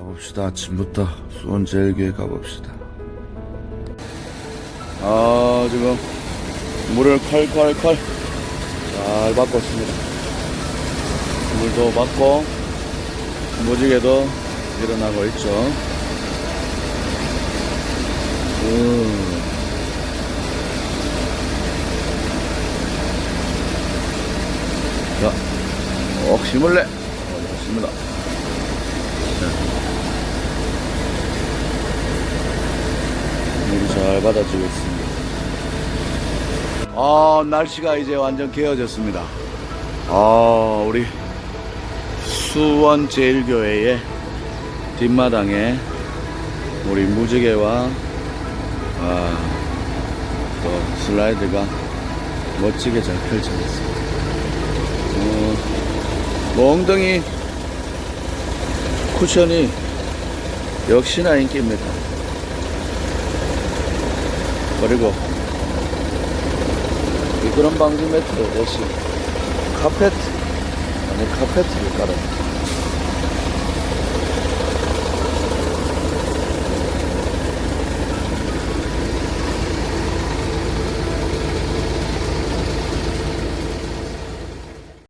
가봅시다. 아침부터 수원 제일교회 가봅시다. 아, 지금 물을 콸콸콸 잘 받고 있습니다. 물도 받고 무지개도 일어나고 있죠. 음. 자, 꼭 심을래? 어. 물이 잘 받아지고 있습니다. 아, 날씨가 이제 완전 개어졌습니다. 아, 우리 수원 제일교회의 뒷마당에 우리 무지개와 아, 또 슬라이드가 멋지게 잘 펼쳐졌습니다. 어, 멍덩이 쿠션이 역시나 인기입니다. 그리고 미끄럼 방지 매트 역시 카페트 아니 카페트를 깔아